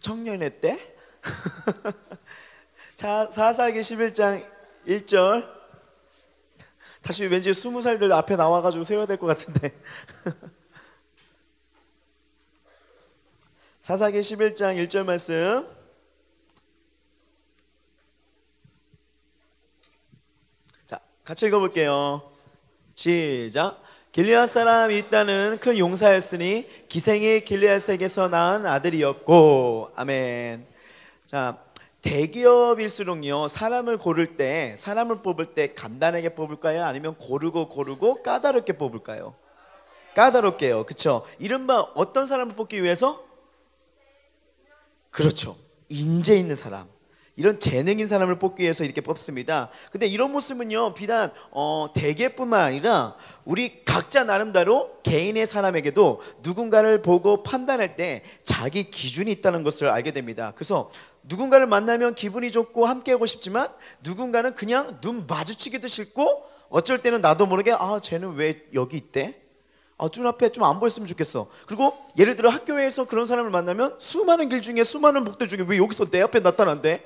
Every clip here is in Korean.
청년회 때? 자, 사사기 11장 1절. 다시 왠지 20살들 앞에 나와가지고 세워야 될 것 같은데. 사사기 11장 1절 말씀. 자, 같이 읽어볼게요. 시작. 길리앗 사람이 있다는 큰 용사였으니 기생이 길리앗에게서 낳은 아들이었고 아멘. 자 대기업일수록요 사람을 고를 때 사람을 뽑을 때 간단하게 뽑을까요? 아니면 고르고 고르고 까다롭게 뽑을까요? 까다롭게요. 그쵸? 이른바 어떤 사람을 뽑기 위해서? 그렇죠. 인재 있는 사람. 이런 재능인 사람을 뽑기 위해서 이렇게 뽑습니다. 근데 이런 모습은요, 비단 어, 대개뿐만 아니라 우리 각자 나름대로 개인의 사람에게도 누군가를 보고 판단할 때 자기 기준이 있다는 것을 알게 됩니다. 그래서 누군가를 만나면 기분이 좋고 함께하고 싶지만 누군가는 그냥 눈 마주치기도 싫고 어쩔 때는 나도 모르게 아 쟤는 왜 여기 있대? 아, 준 앞에 좀 안 보였으면 좋겠어. 그리고 예를 들어 학교에서 그런 사람을 만나면 수많은 길 중에 수많은 복들 중에 왜 여기서 내 앞에 나타난대?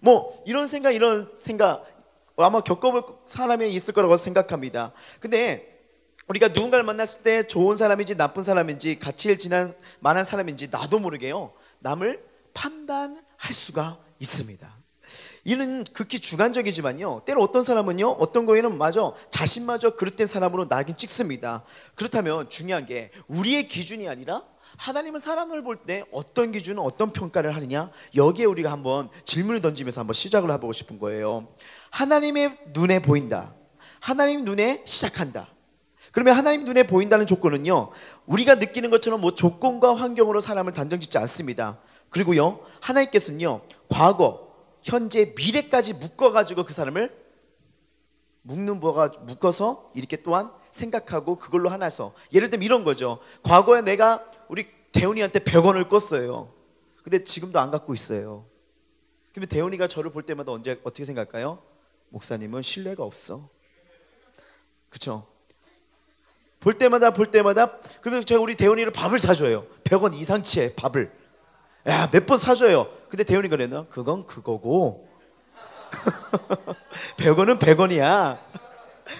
뭐 이런 생각 이런 생각 아마 겪어볼 사람이 있을 거라고 생각합니다. 근데 우리가 누군가를 만났을 때 좋은 사람인지 나쁜 사람인지 같이 지난 만한 사람인지 나도 모르게요. 남을 판단할 수가 있습니다. 이는 극히 주관적이지만요. 때로 어떤 사람은요, 어떤 거에는 맞아 자신마저 그릇된 사람으로 낙인 찍습니다. 그렇다면 중요한 게 우리의 기준이 아니라 하나님은 사람을 볼 때 어떤 기준은 어떤 평가를 하느냐 여기에 우리가 한번 질문을 던지면서 한번 시작을 해보고 싶은 거예요. 하나님의 눈에 보인다. 하나님 눈에 시작한다. 그러면 하나님 눈에 보인다는 조건은요 우리가 느끼는 것처럼 뭐 조건과 환경으로 사람을 단정짓지 않습니다. 그리고요 하나님께서는요 과거, 현재, 미래까지 묶어가지고 그 사람을 묶는 부가 묶어서 이렇게 또한 생각하고 그걸로 하나서 예를 들면 이런 거죠. 과거에 내가 우리 대훈이한테 100원을 껐어요. 근데 지금도 안 갖고 있어요. 그러면 대훈이가 저를 볼 때마다 언제 어떻게 생각할까요? 목사님은 신뢰가 없어. 그렇죠? 볼 때마다 볼 때마다 그러면 제가 우리 대훈이를 밥을 사줘요. 100원 이상치의 밥을. 야, 몇 번 사줘요. 근데 대훈이가 그랬나? 그건 그거고. 100원은 100원이야.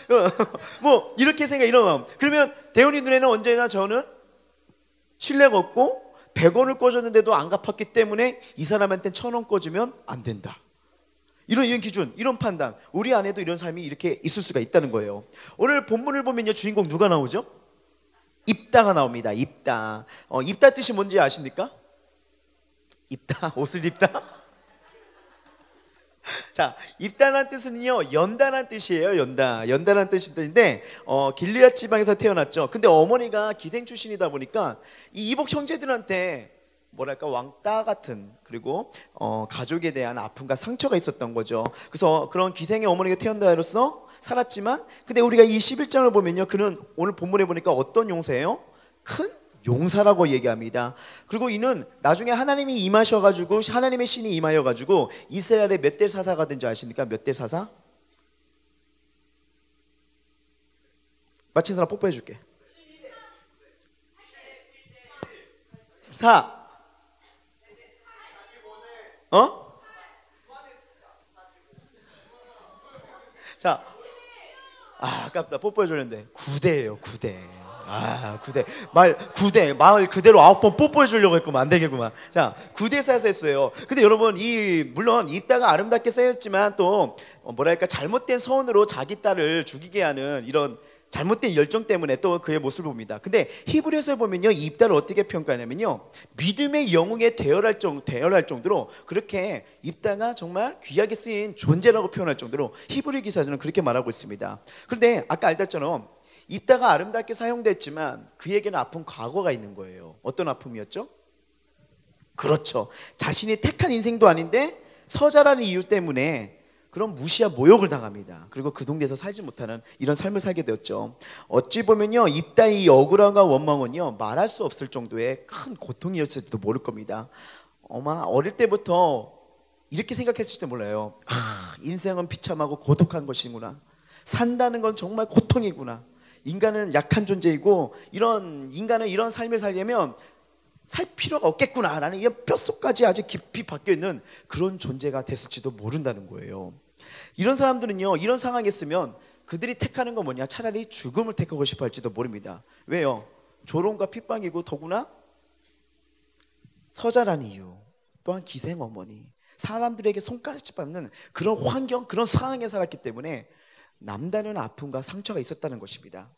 뭐 이렇게 생각 이런 마음. 그러면 대훈이 눈에는 언제나 저는 신뢰가 없고 100원을 꿔줬는데도 안 갚았기 때문에 이 사람한테 천원 꿔주면 안 된다. 이런 이런 기준, 이런 판단, 우리 안에도 이런 삶이 이렇게 있을 수가 있다는 거예요. 오늘 본문을 보면요 주인공 누가 나오죠? 입다가 나옵니다. 입다. 어, 입다 뜻이 뭔지 아십니까? 입다, 옷을 입다. 자, 입단한 뜻은요, 연단한 뜻이에요, 연단. 연단한 뜻인데, 어, 길리앗 지방에서 태어났죠. 근데 어머니가 기생 출신이다 보니까 이 이복 형제들한테 뭐랄까 왕따 같은 그리고 어, 가족에 대한 아픔과 상처가 있었던 거죠. 그래서 그런 기생의 어머니가 태어나로서 살았지만, 근데 우리가 이 11장을 보면요, 그는 오늘 본문에 보니까 어떤 용사예요? 큰 용사라고 얘기합니다. 그리고 이는 나중에 하나님이 임하셔가지고 하나님의 신이 임하여가지고 이스라엘의 몇 대 사사가 된 줄 아십니까? 몇 대 사사? 맞힌 사람 뽀뽀해 줄게. 4 어? 자, 아, 아깝다. 뽀뽀해 줬는데 9대예요, 9대. 아, 9대. 말 9대. 말 그대로 아홉 번 뽀뽀해 주려고 했구만. 안 되겠구만. 자, 9대 쌓였어요. 근데 여러분, 이 물론 입다가 아름답게 쌓였지만 또 어, 뭐랄까 잘못된 서원으로 자기 딸을 죽이게 하는 이런 잘못된 열정 때문에 또 그의 모습을 봅니다. 근데 히브리서에 보면요, 이 입다를 어떻게 평가하냐면요, 믿음의 영웅에 대열할 정 대열할 정도로 그렇게 입다가 정말 귀하게 쓰인 존재라고 표현할 정도로 히브리 기사전은 그렇게 말하고 있습니다. 그런데 아까 알다처럼 입다가 아름답게 사용됐지만 그에게는 아픈 과거가 있는 거예요. 어떤 아픔이었죠? 그렇죠. 자신이 택한 인생도 아닌데 서자라는 이유 때문에 그런 무시와 모욕을 당합니다. 그리고 그 동네에서 살지 못하는 이런 삶을 살게 되었죠. 어찌 보면요, 입다의 억울함과 원망은요 말할 수 없을 정도의 큰 고통이었을지도 모를 겁니다. 어마 어릴 때부터 이렇게 생각했을 때 몰라요. 아, 인생은 비참하고 고독한 것이구나. 산다는 건 정말 고통이구나. 인간은 약한 존재이고 이런 인간은 이런 삶을 살려면 살 필요가 없겠구나라는 이 뼛속까지 아주 깊이 박혀 있는 그런 존재가 됐을지도 모른다는 거예요. 이런 사람들은요, 이런 상황에 있으면 그들이 택하는 건 뭐냐? 차라리 죽음을 택하고 싶어 할지도 모릅니다. 왜요? 조롱과 핍박이고 더구나 서자란 이유, 또한 기생 어머니, 사람들에게 손가락질 받는 그런 환경, 그런 상황에 살았기 때문에 남다른 아픔과 상처가 있었다는 것입니다.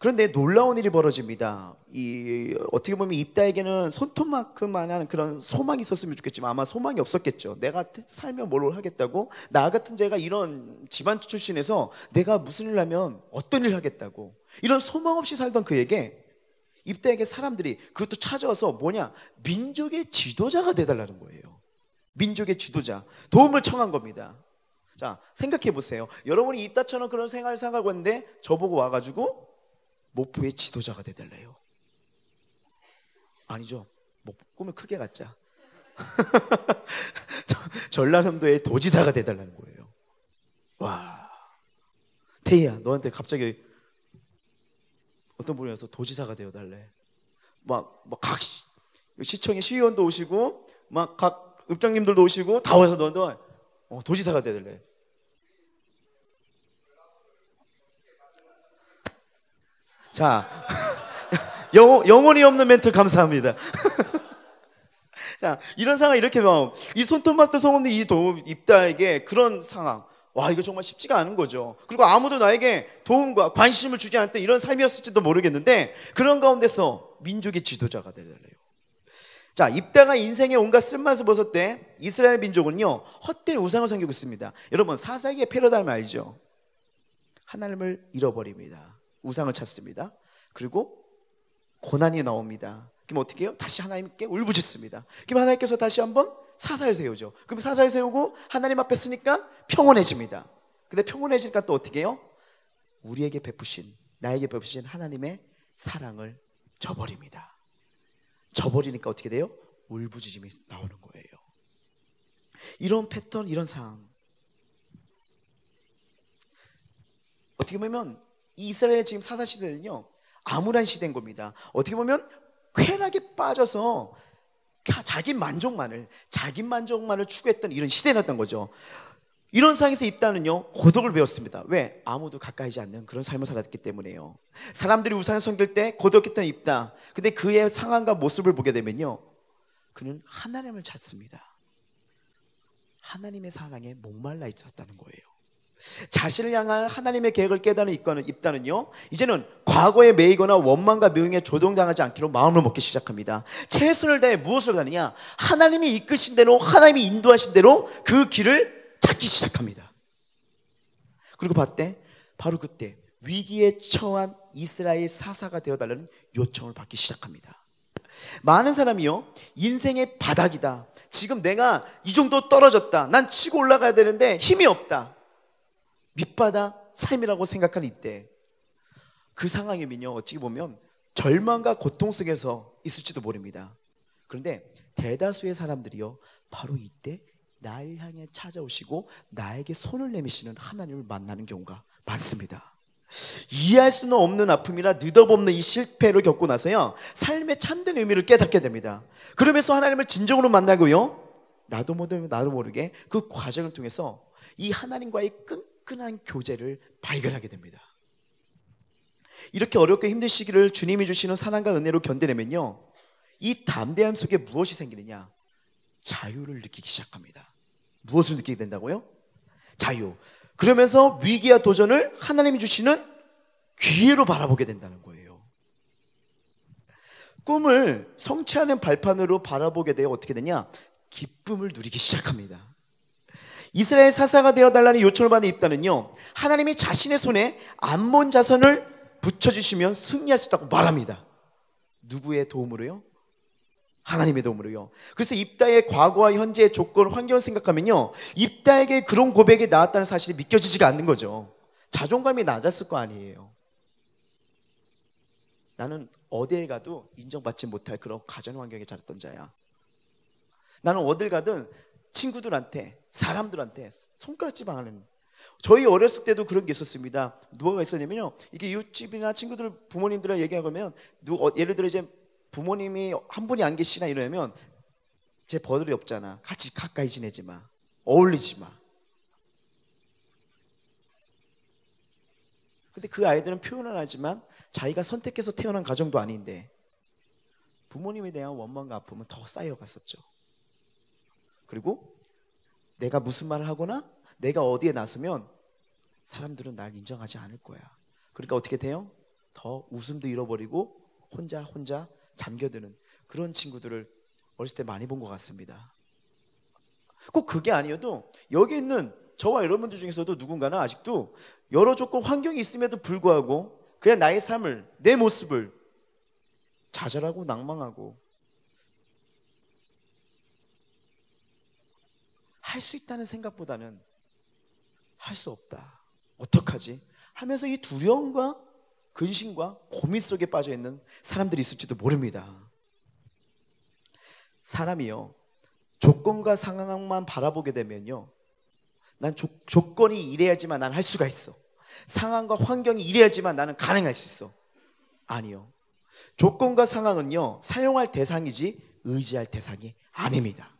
그런데 놀라운 일이 벌어집니다. 이 어떻게 보면 입다에게는 손톱만큼만한 그런 소망이 있었으면 좋겠지만 아마 소망이 없었겠죠. 내가 살면 뭘 하겠다고 나 같은 제가 이런 집안 출신에서 내가 무슨 일 하면 어떤 일 하겠다고 이런 소망 없이 살던 그에게 입다에게 사람들이 그것도 찾아와서 뭐냐 민족의 지도자가 돼달라는 거예요. 민족의 지도자 도움을 청한 겁니다. 자 생각해 보세요. 여러분이 입다처럼 그런 생활을 생각하고 있는데 저보고 와가지고 목포의 지도자가 되달래요. 아니죠. 목, 꿈을 크게 갖자. 전라남도의 도지사가 되달라는 거예요. 와. 태희야, 너한테 갑자기 어떤 분이 와서 도지사가 되어달래. 막, 막 각 시청의 시의원도 오시고, 막 각 읍장님들도 오시고, 다 와서 너한테 어, 도지사가 되달래. 자, 영, 영혼이 없는 멘트 감사합니다. 자, 이런 상황 이렇게 막, 이 손톱마트 성원의 이 도움, 입다에게 그런 상황. 와, 이거 정말 쉽지가 않은 거죠. 그리고 아무도 나에게 도움과 관심을 주지 않았던 이런 삶이었을지도 모르겠는데, 그런 가운데서 민족의 지도자가 되달래요. 자, 입다가 인생의 온갖 쓴맛을 때, 이스라엘 민족은요, 헛된 우상을 섬기고 있습니다. 여러분, 사사기의 패러다임 알죠? 하나님을 잃어버립니다. 우상을 찾습니다. 그리고 고난이 나옵니다. 그럼 어떻게 해요? 다시 하나님께 울부짖습니다. 그럼 하나님께서 다시 한번 사사를 세우죠. 그럼 사사를 세우고 하나님 앞에 쓰니까 평온해집니다. 근데 평온해지니까 또 어떻게 해요? 우리에게 베푸신, 나에게 베푸신 하나님의 사랑을 저버립니다. 저버리니까 어떻게 돼요? 울부짖음이 나오는 거예요. 이런 패턴, 이런 상황. 어떻게 보면 이스라엘 지금 사사 시대는요 암울한 시대인 겁니다. 어떻게 보면 쾌락에 빠져서 자기 만족만을 자기 만족만을 추구했던 이런 시대였던 거죠. 이런 상황에서 입다는요 고독을 배웠습니다. 왜? 아무도 가까이지 않는 그런 삶을 살았기 때문에요. 사람들이 우상을 섬길 때 고독했던 입다. 근데 그의 상황과 모습을 보게 되면요, 그는 하나님을 찾습니다. 하나님의 사랑에 목말라 있었다는 거예요. 자신을 향한 하나님의 계획을 깨닫는 입가는 입다는요. 이제는 과거에 매이거나 원망과 미움에 조동당하지 않기로 마음을 먹기 시작합니다. 최선을 다해 무엇을 하느냐? 하나님이 이끄신 대로 하나님이 인도하신 대로 그 길을 찾기 시작합니다. 그리고 봤대 바로 그때 위기에 처한 이스라엘 사사가 되어달라는 요청을 받기 시작합니다. 많은 사람이요 인생의 바닥이다. 지금 내가 이 정도 떨어졌다. 난 치고 올라가야 되는데 힘이 없다. 밑바닥 삶이라고 생각하는 이때 그 상황이면요 어찌 보면 절망과 고통 속에서 있을지도 모릅니다. 그런데 대다수의 사람들이요 바로 이때 날 향해 찾아오시고 나에게 손을 내미시는 하나님을 만나는 경우가 많습니다. 이해할 수는 없는 아픔이라 느닷없는 이 실패를 겪고 나서요 삶의 참된 의미를 깨닫게 됩니다. 그러면서 하나님을 진정으로 만나고요 나도 모르게 나도 모르게 그 과정을 통해서 이 하나님과의 끈 끈끈한 교제를 발견하게 됩니다. 이렇게 어렵게 힘든 시기를 주님이 주시는 사랑과 은혜로 견뎌내면요. 이 담대함 속에 무엇이 생기느냐? 자유를 느끼기 시작합니다. 무엇을 느끼게 된다고요? 자유. 그러면서 위기와 도전을 하나님이 주시는 기회로 바라보게 된다는 거예요. 꿈을 성취하는 발판으로 바라보게 되어 어떻게 되냐? 기쁨을 누리기 시작합니다. 이스라엘 사사가 되어 달라는 요청을 받은 입다는요 하나님이 자신의 손에 암몬 자선을 붙여 주시면 승리할 수 있다고 말합니다. 누구의 도움으로요? 하나님의 도움으로요. 그래서 입다의 과거와 현재의 조건, 환경을 생각하면요. 입다에게 그런 고백이 나왔다는 사실이 믿겨지지가 않는 거죠. 자존감이 낮았을 거 아니에요. 나는 어디에 가도 인정받지 못할 그런 가정 환경에 자랐던 자야. 나는 어딜 가든 친구들한테 사람들한테 손가락질하는 저희 어렸을 때도 그런 게 있었습니다. 누가 있었냐면요. 이게 이웃집이나 친구들 부모님들이랑 얘기하면 누 어, 예를 들어 이제 부모님이 한 분이 안 계시나 이러면 제 버들이 없잖아. 같이 가까이 지내지 마. 어울리지 마. 근데 그 아이들은 표현을 하지만 자기가 선택해서 태어난 가정도 아닌데 부모님에 대한 원망과 아픔은 더 쌓여갔었죠. 그리고 내가 무슨 말을 하거나 내가 어디에 나서면 사람들은 날 인정하지 않을 거야. 그러니까 어떻게 돼요? 더 웃음도 잃어버리고 혼자 혼자 잠겨드는 그런 친구들을 어렸을 때 많이 본 것 같습니다. 꼭 그게 아니어도 여기 있는 저와 여러분들 중에서도 누군가는 아직도 여러 조건 환경이 있음에도 불구하고 그냥 나의 삶을 내 모습을 좌절하고 낭망하고 할 수 있다는 생각보다는 할 수 없다. 어떡하지? 하면서 이 두려움과 근심과 고민 속에 빠져 있는 사람들이 있을지도 모릅니다. 사람이요. 조건과 상황만 바라보게 되면요. 난 조, 조건이 이래야지만 난 할 수가 있어. 상황과 환경이 이래야지만 나는 가능할 수 있어. 아니요. 조건과 상황은요, 사용할 대상이지 의지할 대상이 아닙니다.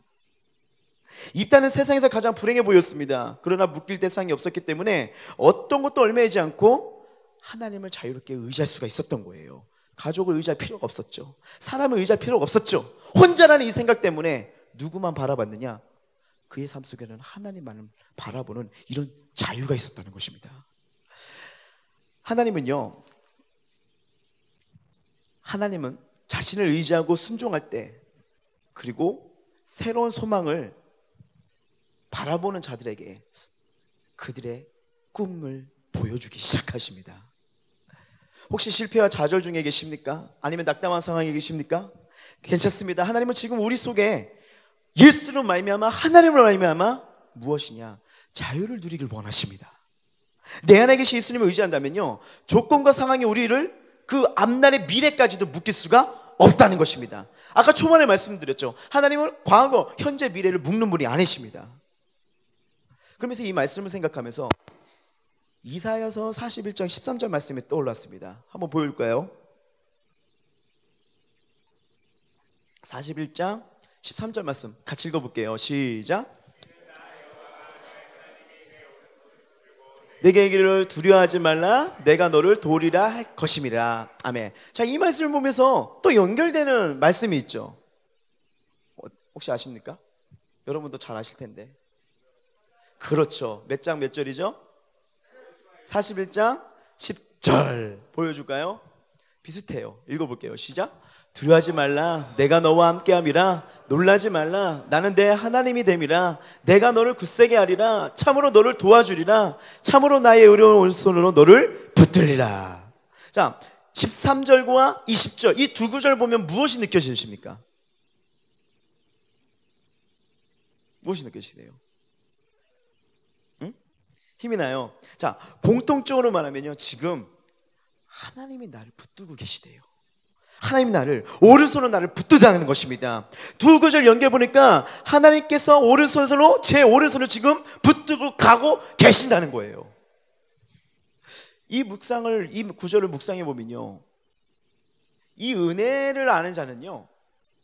입다는 세상에서 가장 불행해 보였습니다. 그러나 묶일 대상이 없었기 때문에 어떤 것도 얼매이지 않고 하나님을 자유롭게 의지할 수가 있었던 거예요. 가족을 의지할 필요가 없었죠. 사람을 의지할 필요가 없었죠. 혼자라는 이 생각 때문에 누구만 바라봤느냐? 그의 삶 속에는 하나님만을 바라보는 이런 자유가 있었다는 것입니다. 하나님은요, 하나님은 자신을 의지하고 순종할 때, 그리고 새로운 소망을 바라보는 자들에게 그들의 꿈을 보여주기 시작하십니다. 혹시 실패와 좌절 중에 계십니까? 아니면 낙담한 상황에 계십니까? 괜찮습니다. 하나님은 지금 우리 속에 예수로 말미암아 하나님으로 말미암아 무엇이냐? 자유를 누리길 원하십니다. 내 안에 계신 예수님을 의지한다면요. 조건과 상황이 우리를 그 앞날의 미래까지도 묶일 수가 없다는 것입니다. 아까 초반에 말씀드렸죠. 하나님은 과거, 현재, 미래를 묶는 분이 아니십니다. 그러면서 이 말씀을 생각하면서 이사여서 41장 13절 말씀이 떠올랐습니다. 한번 보여줄까요? 41장 13절 말씀 같이 읽어볼게요. 시작. 내게 이기를 두려워하지 말라 내가 너를 도리라 할 것임이라 아멘 자이 말씀을 보면서 또 연결되는 말씀이 있죠 어, 혹시 아십니까? 여러분도 잘 아실 텐데 그렇죠. 몇 장 몇 절이죠? 41장 10절. 보여줄까요? 비슷해요. 읽어볼게요. 시작. 두려워하지 말라. 내가 너와 함께함이라. 놀라지 말라. 나는 내 하나님이 됨이라. 내가 너를 굳세게 하리라. 참으로 너를 도와주리라. 참으로 나의 의로운 오른손으로 너를 붙들리라. 자 13절과 20절. 이 두 구절 보면 무엇이 느껴지십니까? 무엇이 느껴지세요? 응? 힘이 나요 자 공통적으로 말하면요 지금 하나님이 나를 붙들고 계시대요 하나님 나를 오른손으로 나를 붙드자는 것입니다. 두 구절 연결 보니까 하나님께서 오른손으로 제 오른손을 지금 붙들고 가고 계신다는 거예요. 이 묵상을 이 구절을 묵상해 보면요. 이 은혜를 아는 자는요.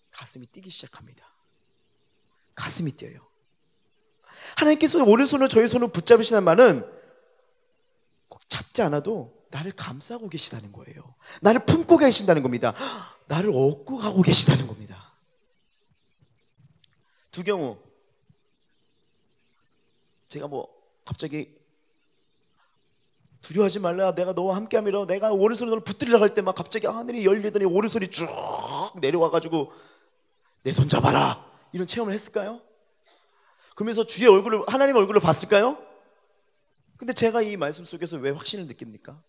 가슴이 뛰기 시작합니다. 가슴이 뛰어요. 하나님께서 오른손을 저의 손을 붙잡으시는 말은 꼭 잡지 않아도 나를 감싸고 계시다는 거예요. 나를 품고 계신다는 겁니다. 나를 업고 가고 계시다는 겁니다. 두 경우 제가 뭐 갑자기 두려워하지 말라 내가 너와 함께함이라 내가 오른손으로 너를 붙들려고 할때 막 갑자기 하늘이 열리더니 오른손이 쭉 내려와 가지고 내 손 잡아라 이런 체험을 했을까요? 그러면서 주의 얼굴을 하나님 얼굴을 봤을까요? 근데 제가 이 말씀 속에서 왜 확신을 느낍니까?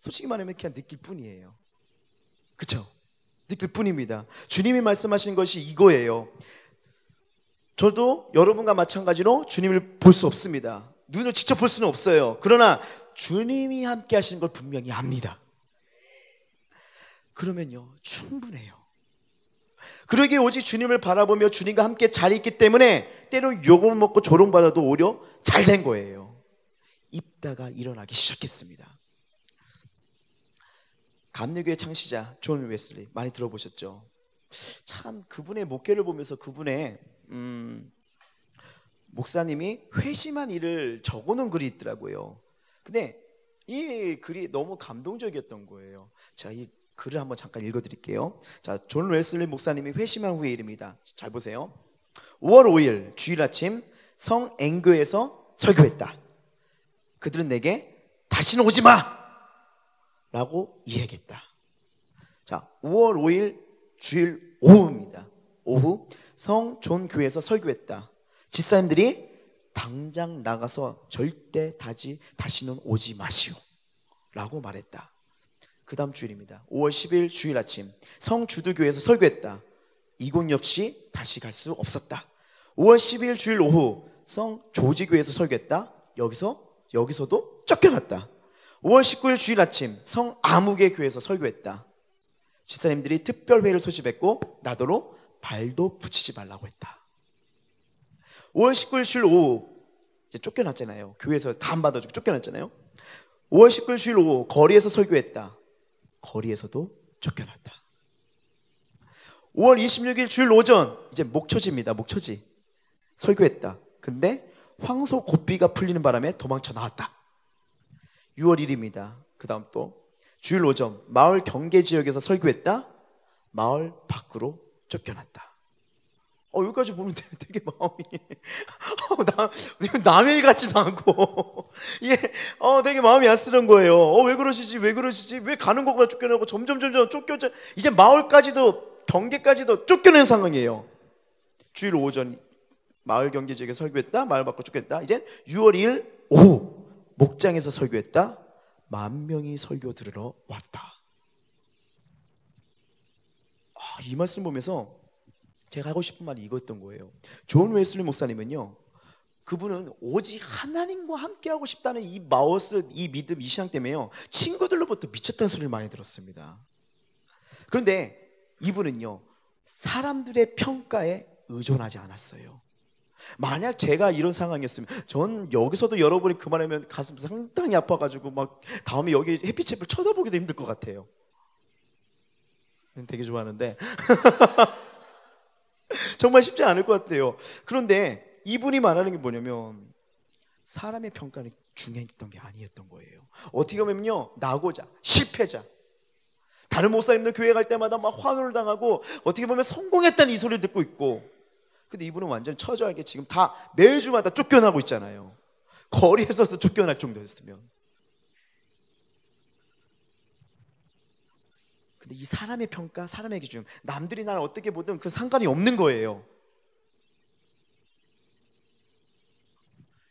솔직히 말하면 그냥 느낄 뿐이에요. 그쵸? 느낄 뿐입니다. 주님이 말씀하신 것이 이거예요. 저도 여러분과 마찬가지로 주님을 볼 수 없습니다. 눈을 직접 볼 수는 없어요. 그러나 주님이 함께 하시는 걸 분명히 압니다. 그러면요, 충분해요. 그러기에 오직 주님을 바라보며 주님과 함께 잘 있기 때문에 때로 욕을 먹고 조롱받아도 오히려 잘 된 거예요. 입다가 일어나기 시작했습니다. 감리교의 창시자 존 웨슬리 많이 들어보셨죠? 참 그분의 목회를 보면서 그분의 음, 목사님이 회심한 일을 적어놓은 글이 있더라고요. 근데 이 글이 너무 감동적이었던 거예요. 제가 이 글을 한번 잠깐 읽어드릴게요. 자, 존 웨슬리 목사님이 회심한 후의 일입니다. 잘 보세요. 5월 5일 주일 아침 성 앵교에서 설교했다. 그들은 내게 다시는 오지 마! 라고 이야기했다. 자, 5월 5일 주일 오후입니다. 오후 성 존 교회에서 설교했다. 집사님들이 당장 나가서 절대 다지 다시는 오지 마시오. 라고 말했다. 그 다음 주일입니다. 5월 10일 주일 아침 성 주두교회에서 설교했다. 이곳 역시 다시 갈 수 없었다. 5월 10일 주일 오후 성 조지교회에서 설교했다. 여기서 여기서도 쫓겨났다. 5월 19일 주일 아침 성 아무개 교회에서 설교했다. 집사님들이 특별회를 소집했고 나더러 발도 붙이지 말라고 했다. 5월 19일 주일 오후 이제 쫓겨났잖아요. 교회에서 다 안 받아주고 쫓겨났잖아요. 5월 19일 주일 오후 거리에서 설교했다. 거리에서도 쫓겨났다. 5월 26일 주일 오전 이제 목초지입니다. 목초지 설교했다. 근데 황소 고삐가 풀리는 바람에 도망쳐 나왔다. 6월 1일입니다. 그 다음 또 주일 오전 마을 경계 지역에서 설교했다. 마을 밖으로 쫓겨났다. 어, 여기까지 보면 되게, 마음이 어, 나, 남의 일 같지도 않고 예, 어, 되게 마음이 안쓰러운 거예요. 어, 왜 그러시지? 왜 그러시지? 왜 가는 것보다 쫓겨나고 점점 점점 쫓겨져 이제 마을까지도 경계까지도 쫓겨낸 상황이에요. 주일 오전 마을 경계 지역에 설교했다. 마을 밖으로 쫓겨났다. 이제 6월 2일 오후 목장에서 설교했다. 만 명이 설교 들으러 왔다. 아, 이 말씀 보면서 제가 하고 싶은 말이 이거였던 거예요. 존 웨슬리 목사님은요. 그분은 오직 하나님과 함께 하고 싶다는 이 마우스, 이 믿음, 이 신앙 때문에요. 친구들로부터 미쳤다는 소리를 많이 들었습니다. 그런데 이분은요. 사람들의 평가에 의존하지 않았어요. 만약 제가 이런 상황이었으면 전 여기서도 여러분이 그만하면 가슴 상당히 아파가지고 막 다음에 여기 햇빛을 쳐다보기도 힘들 것 같아요. 되게 좋아하는데 정말 쉽지 않을 것 같아요. 그런데 이분이 말하는 게 뭐냐면 사람의 평가는 중요했던 게 아니었던 거예요. 어떻게 보면요 나고자 실패자 다른 목사님들 교회 갈 때마다 막 환호를 당하고 어떻게 보면 성공했다는 이 소리를 듣고 있고 근데 이분은 완전 처절하게 지금 다 매주마다 쫓겨나고 있잖아요. 거리에서도 쫓겨날 정도였으면. 근데 이 사람의 평가, 사람의 기준, 남들이 나를 어떻게 보든 그 상관이 없는 거예요.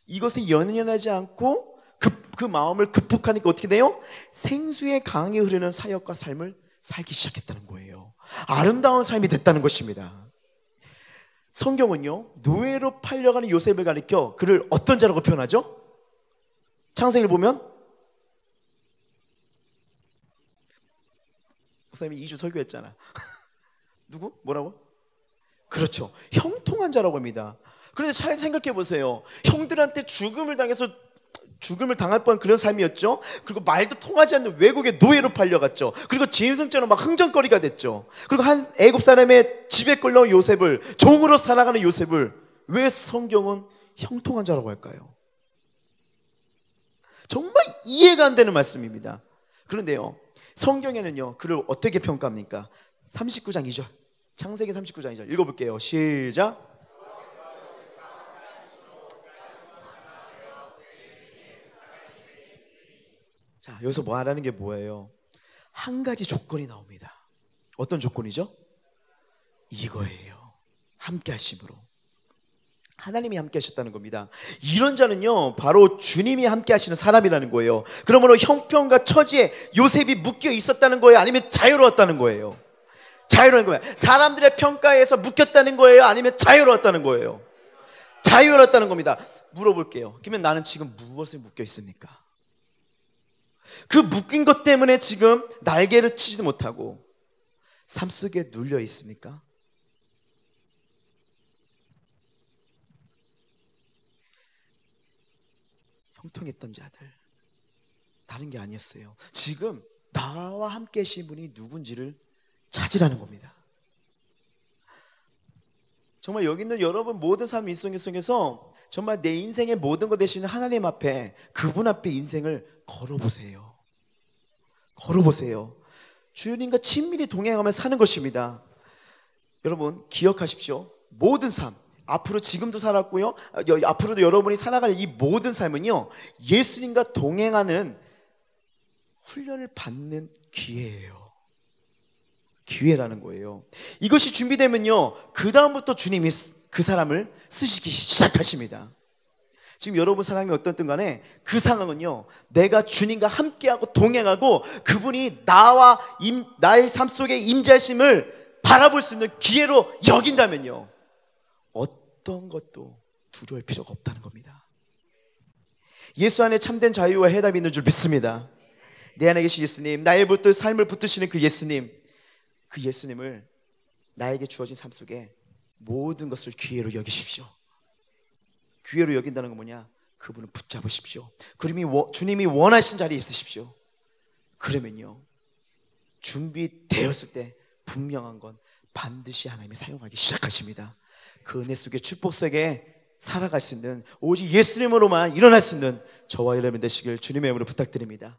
이것에 연연하지 않고 그, 그 마음을 극복하니까 어떻게 돼요? 생수의 강이 흐르는 사역과 삶을 살기 시작했다는 거예요. 아름다운 삶이 됐다는 것입니다. 성경은요 노예로 팔려가는 요셉을 가리켜 그를 어떤 자라고 표현하죠? 창세기를 보면 목사님이 2주 설교했잖아 누구? 뭐라고? 그렇죠 형통한 자라고 합니다 그런데 잘 생각해 보세요 형들한테 죽음을 당해서 죽음을 당할 뻔 그런 삶이었죠. 그리고 말도 통하지 않는 외국의 노예로 팔려갔죠. 그리고 짐승처럼 막 흥정거리가 됐죠. 그리고 한 애굽 사람의 집에 끌려온 요셉을 종으로 살아가는 요셉을 왜 성경은 형통한 자라고 할까요? 정말 이해가 안 되는 말씀입니다. 그런데요. 성경에는요. 그를 어떻게 평가합니까? 39장 2절. 창세기 39장 2절 읽어볼게요. 시작. 자, 여기서 뭐 하라는 게 뭐예요? 한 가지 조건이 나옵니다. 어떤 조건이죠? 이거예요. 함께 하심으로. 하나님이 함께 하셨다는 겁니다. 이런 자는요, 바로 주님이 함께 하시는 사람이라는 거예요. 그러므로 형편과 처지에 요셉이 묶여 있었다는 거예요? 아니면 자유로웠다는 거예요? 자유로운 거예요. 사람들의 평가에서 묶였다는 거예요? 아니면 자유로웠다는 거예요? 자유로웠다는 겁니다. 물어볼게요. 그러면 나는 지금 무엇에 묶여 있습니까? 그 묶인 것 때문에 지금 날개를 치지도 못하고 삶 속에 눌려 있습니까? 형통했던 자들 다른 게 아니었어요. 지금 나와 함께 하신 분이 누군지를 찾으라는 겁니다. 정말 여기 있는 여러분 모든 삶 인생 속에서 정말 내 인생의 모든 것 되시는 하나님 앞에 그분 앞에 인생을 걸어보세요. 걸어보세요. 주님과 친밀히 동행하며 사는 것입니다. 여러분 기억하십시오. 모든 삶 앞으로 지금도 살았고요. 여- 앞으로도 여러분이 살아갈 이 모든 삶은요. 예수님과 동행하는 훈련을 받는 기회예요. 기회라는 거예요. 이것이 준비되면요. 그 다음부터 주님이 쓰- 그 사람을 쓰시기 시작하십니다. 지금 여러분 사람이 어떻든 간에 그 상황은요. 내가 주님과 함께하고 동행하고 그분이 나와 임, 나의 삶 속에 임재하심을 바라볼 수 있는 기회로 여긴다면요. 어떤 것도 두려울 필요가 없다는 겁니다. 예수 안에 참된 자유와 해답이 있는 줄 믿습니다. 내 안에 계신 예수님, 나의 붙들 삶을 붙드시는 그 예수님, 그 예수님을 나에게 주어진 삶 속에 모든 것을 기회로 여기십시오. 기회로 여긴다는 건 뭐냐? 그분을 붙잡으십시오. 그림이 워- 주님이 원하신 자리에 있으십시오. 그러면요, 준비되었을 때 분명한 건 반드시 하나님이 사용하기 시작하십니다. 그 은혜 속에 축복 속에 살아갈 수 있는 오직 예수님으로만 일어날 수 있는 저와 여러분 되시길 주님의 이름으로 부탁드립니다.